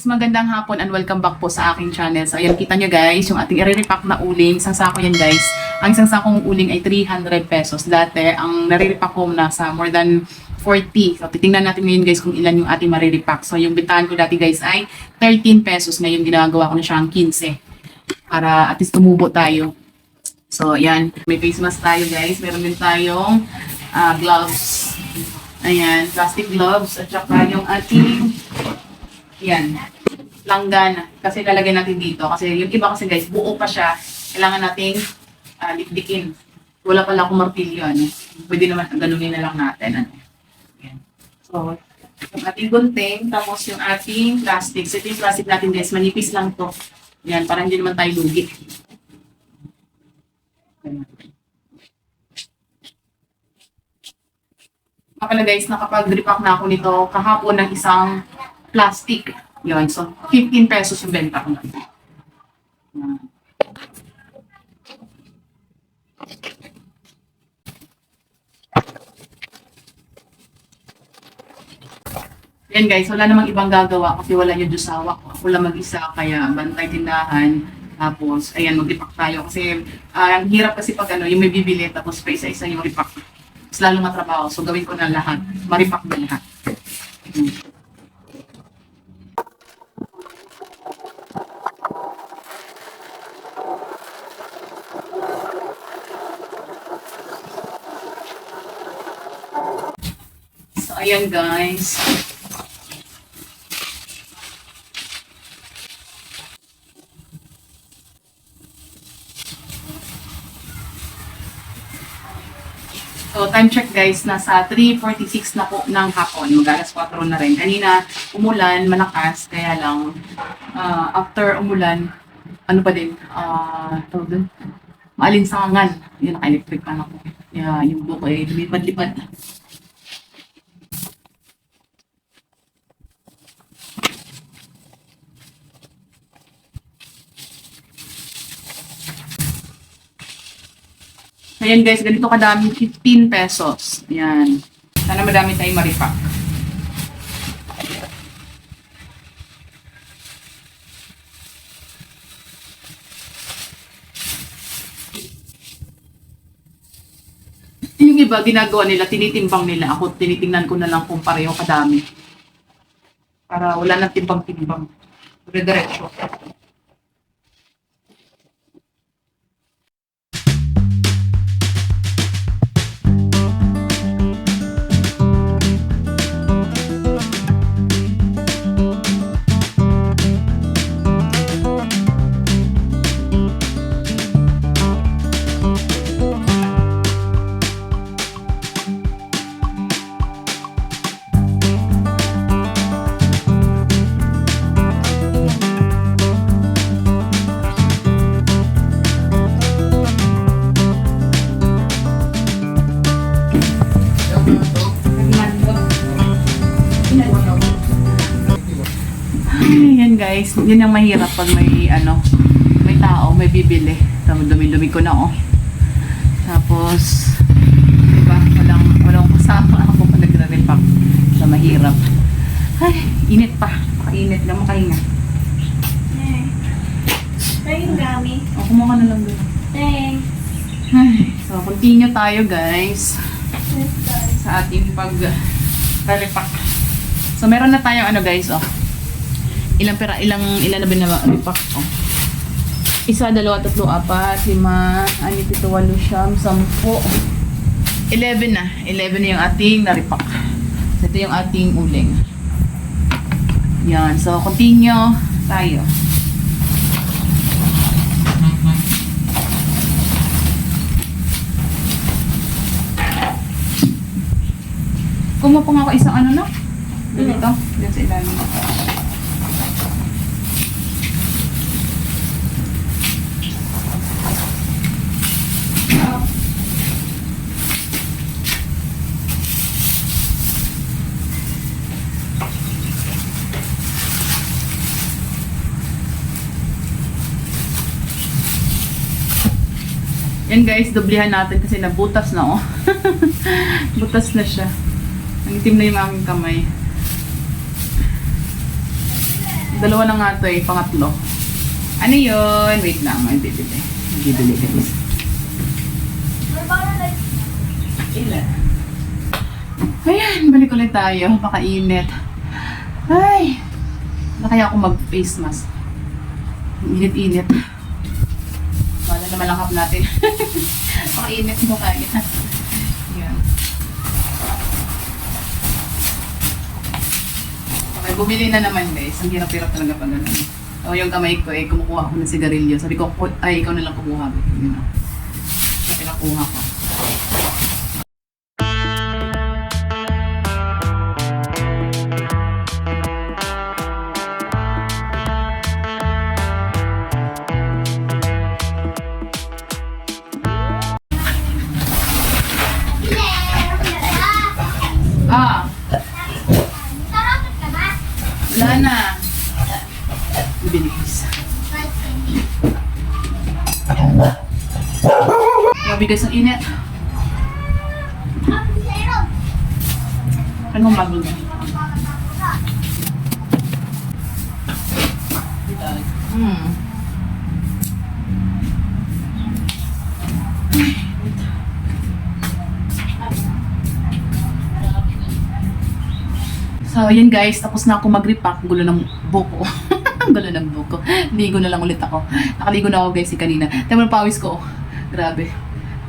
guys, magandang hapon and welcome back po sa aking channel. So ayan, kita nyo guys, yung ating i-repack na uling, isang sako yan guys. Ang isang sakong uling ay 300 pesos. Dati, ang nare-repack ko nasa more than 40. So titingnan natin ngayon guys kung ilan yung ating marirepack. So yung bitahan ko dati guys ay 13 pesos. Ngayon ginagawa ko na siyang 15. Para at least tumubo tayo. So ayan, may face mask tayo guys. Meron din tayong ah, gloves. Ayan, plastic gloves at saka yung ating yan. Langgana. Kasi lalagay natin dito. Kasi yung iba kasi guys, buo pa siya. Kailangan nating ah, dikdikin. Wala pala akong martilyo. Ano? Pwede naman ganunin na lang natin. Ano? Yan. So, yung ating gunting, tapos yung ating plastic. So, ito yung plastic natin guys. Manipis lang to. Yan, para hindi naman tayo lugi. Nga pala guys, nakapag-repack na ako nito kahapon ng isang plastic. Yun, so 15 pesos yung benta ko na. Yan. Guys, wala namang ibang gagawa kasi wala yung Diyosawa. Ako lang mag-isa, kaya bantay tindahan. Tapos, ayan, mag-repack tayo. Kasi, ah, ang hirap kasi pag ano, yung may bibili, tapos pa isa-isa yung repack. Mas lalo matrabaho. So, gawin ko na lahat. Maripack na lahat. Hmm. So, ayan guys. So, time check guys, nasa 3.46 na po ng hapon. Mag-alas 4 na rin. Kanina, umulan, malakas, kaya lang, ah, after umulan, ano pa din, ah, tawag dun, maalinsangan. Yun, naka-electric pan ako. Yeah, yung buko ay lumipad-lipad. Ayan guys, ganito kadami, 15 pesos. Ayan. Sana madami tayong maripack. Yung iba, ginagawa nila, tinitimbang nila. Ako, tinitingnan ko na lang kung pareho kadami. Para wala nang timbang-timbang. Dire-diretso. Guys, yun ang mahirap pag may ano, may tao, may bibili. Tapos dumi-dumi ko na oh. Tapos, di ba, walang, walang kasama ako pag nagre-repack. So, mahirap. Ay, init pa. Pakainit lang makahinga. Eh. Tayong gamit. O, kumuha ka na lang doon. Thanks. Ay, so, continue tayo guys sa ating pag-repack. So, meron na tayong ano guys, oh. Ilang pera, ilang, ilan na ba na repack, oh. Isa, dalawa, tatlo, apat, lima, ani, pito, walo, siyam, sampo. 11 na. 11 na yung ating na-repack. So, ito yung ating uling. Yan. So, continue tayo. Kumuha po nga ako isang ano no? Dito. Dito sa ilalim. Yan guys, doblihan natin kasi nabutas na oh. Butas na siya. Ang itim na yung aming kamay. Dalawa na nga to eh, pangatlo. Ano yun? Wait lang, may bibili. Bibili guys. Ilan? Ayan, balik ulit tayo. Makainit. Ay! Na kaya ako mag-face mask. Init-init. Na malangkap natin. Makainit mo kaya. Yan. Okay, bumili na naman guys. Ang hirap-hirap talaga pag ganun. O yung kamay ko eh, kumukuha ako ng sigarilyo. Sabi ko, "Ku- ay ikaw na lang kumuha. Yun na. So, pinakuha ko. Guys, ang init. Ano mong bago na? Hmm. So, yun guys, tapos na ako mag-repack. Gulo ng buko. Gulo ng buko. Ligo na lang ulit ako. Nakaligo na ako guys si kanina. Tama pawis ko. Grabe.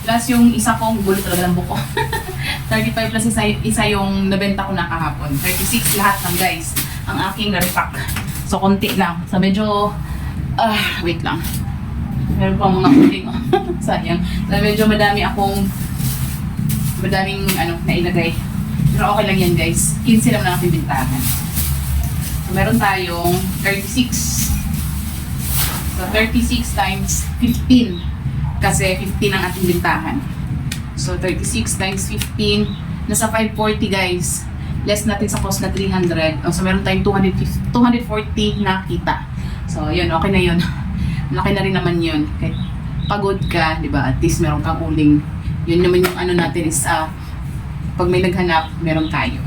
Plus yung isa kong gulo talaga ng buko. 35 plus isa, isa yung nabenta ko na kahapon. 36 lahat ng guys. Ang aking na-repack. So, konti lang. So, medyo... Ah, wait lang. Meron pa mga uling. oh. Sayang. So, medyo madami akong madaming ano, nailagay. Pero okay lang yan guys. 15 lang na natin bintahan. So, meron tayong 36. So, 36 times 15. Kasi 15 ang ating bintahan. So, 36 times 15. Nasa 540 guys. Less natin sa cost na 300. Oh, so, meron tayong 250, 240 na kita. So, yun. Okay na yun. Laki na rin naman yun. Kahit pagod ka, di ba? At least meron kang uling. Yun naman yung ano natin is, ah, pag may naghanap, meron tayo.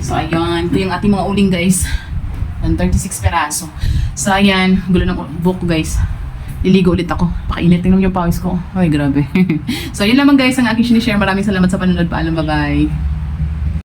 So, ayun. Ito yung ating mga uling, guys. Ang 36 peraso. So, ayan. Gulo ng book, guys. Liligo ulit ako. Pakainit. Tingnan yung pawis ko. Ay, grabe. so, yun naman, guys, ang aking sinishare. Maraming salamat sa panonood. Paalam. Bye-bye.